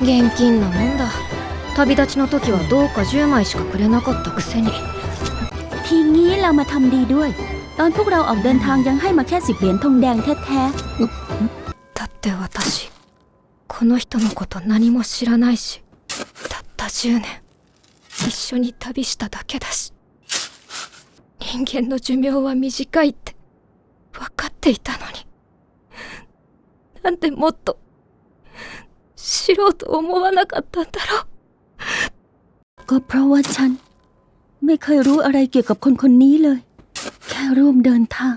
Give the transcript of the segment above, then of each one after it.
現金なもんだ旅立ちの時はどうか10枚しかくれなかったくせに ทีนี้เรามาทำดีด้วย ตอนพวกเราออกเดินทางยังให้มาแค่สิบเหรียญทองแดงแท้ だって私この人のこと何も知らないしたった10年一緒に旅しただけだし 人間の寿命は短いって分かっていたのになんでもっと知ろうと思わなかったんだろう ๆ ก็เพราะว่าฉัน ไม่เคยรู้อะไรเกี่ยวกับคนคนนี้เลย แค่ร่วมเดินทาง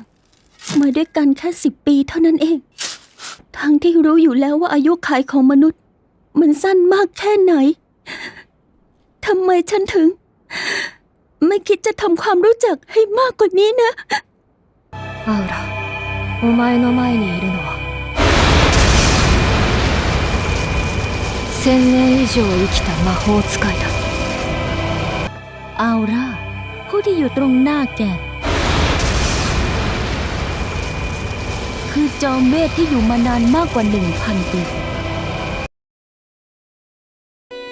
มาด้วยกันแค่สิบปีเท่านั้นเอง ทั้งที่รู้อยู่แล้วว่าอายุขัยของมนุษย์ มันสั้นมากแค่ไหนทำไมฉันถึง ไม่คิดจะทำความรู้จักให้มากกว่านี้นะ アウラお前の前にいるのは千年以上生きた魔法使いだ เอาร่าผู้ที่อยู่ตรงหน้าแก คือจอมเวทที่อยู่มานานมากกว่าหนึ่งพันปี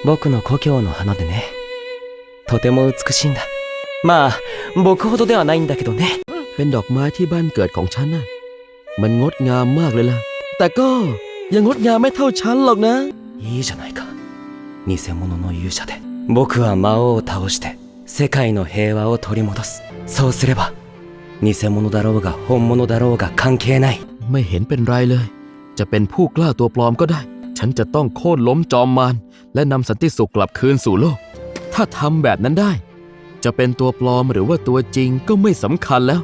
僕の故郷の花でねとても美しいんだ まあ僕ほどではないんだけどね เป็นดอกไม้ที่บ้านเกิดของฉันน่ะ มันงดงามมากเลยล่ะ แต่ก็ยังงดงามไม่เท่าฉันหรอกนะ いいじゃないか偽物の勇者で僕は魔王を倒して世界の平和を取り戻すそうすれば偽物だろうが本物だろうが関係ない ไม่เห็นเป็นไรเลย จะเป็นผู้กล้าตัวปลอมก็ได้ ฉันจะต้องโค่นล้มจอมมารและนำสันติสุขกลับคืนสู่โลก ถ้าทำแบบนั้นได้ จะเป็นตัวปลอมหรือว่าตัวจริงก็ไม่สำคัญแล้ว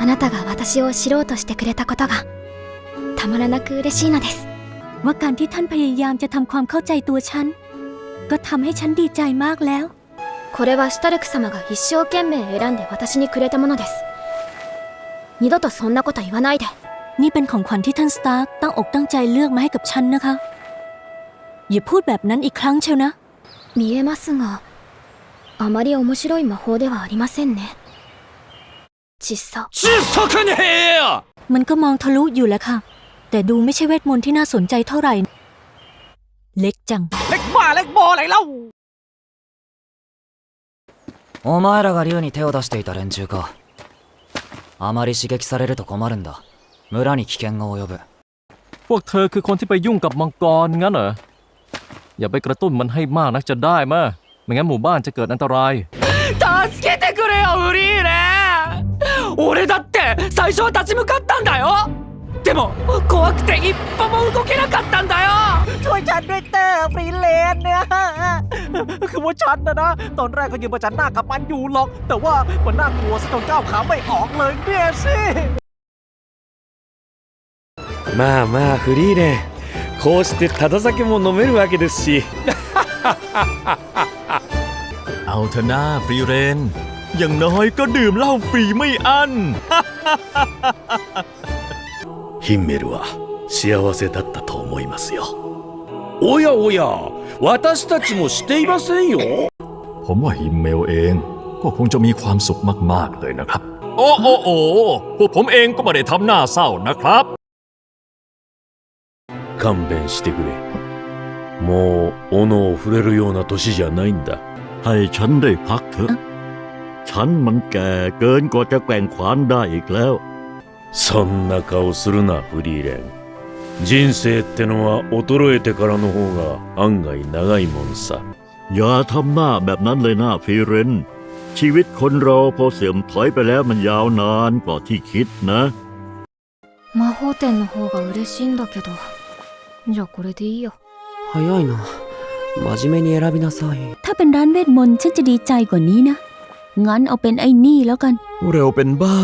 あなたが私を知ろうとしてくれたことがたまらなく嬉しいのです ว่าการที่ท่านพยายามจะทำความเข้าใจตัวฉัน ก็ทำให้ฉันดีใจมากแล้ว これはシュタルク様が一生懸命選んで私にくれたものです二度とそんなこと言わないで นี่เป็นของขวัญที่ท่านสตาร์กตั้งอกตั้งใจเลือกมาให้กับฉันนะคะ อย่าพูดแบบนั้นอีกครั้งเชียวนะ 見えますが あまり面白い魔法ではありませんね窒素小さくねえよ มันก็มองทะลุอยู่แหล้วค่ะ แต่ดูไม่ใช่เวทมนต์ที่น่าสนใจเท่าไหร่ เล็กจัง เล็กบ้าเล็กบออะไรเล่า お前らが竜に手を出していた連中かあまり刺激されると困るんだ村に危険が及ぶ พวกเธอคือคนที่ไปยุ่งกับมังกรงั้นเหรอ อย่าไปกระตุ้นมันให้มากนักจะได้มะ ไม่งั้นหมู่บ้านจะเกิดอันตราย 助けてくれよフリーレン俺だって最初は立ち向かったんだよでも怖くて一歩も動けなかったんだよ ช่วยฉันด้วยเตอร์ฟรีเลนเนี่ย คือว่าฉันนะนะ ตอนแรกก็ยังประจันหน้ากับมันอยู่หรอก แต่ว่ามันน่ากลัวซะจนก้าวขาไม่ออกเลยเนี่ยสิ まあまあフリーレンこうしてただ酒も飲めるわけですし เอาเถอะหน้าฟรีเรน อย่างน้อยก็ดื่มเหล้าฟรีไม่อั้น ヒンメルは幸せだったと思いますよおやおや私たちもしていませんよ ผมว่าฮิมเมลเองก็คงจะมีความสุขมาก ๆ เลยนะครับ โอ้โอ้โอ้พวกผมเองก็ไม่ได้ทำหน้าเศร้านะครับ 勘弁してくれ もう斧を触れるような年じゃないんだ ให้ฉันได้พักเถอะ ฉันมันแก่เกินกว่าจะแกว่งขวานได้อีกแล้ว そんな顔するなフリーレン人生ってのは衰えてからの方が案外長いもんさ อย่าทำหน้าแบบนั้นเลยนะฟรีเรน ชีวิตคนเราพอเสื่อมถอยไปแล้วมันยาวนานกว่าที่คิดนะ 魔法店の方が嬉しいんだけどじゃあこれでいいよ 早いな真面目に選びなさい ถ้าเป็นร้านเวทมนต์ฉันจะดีใจกว่านี้นะ งั้นเอาเป็นไอ้นี่แล้วกัน เร็วเป็นบ้า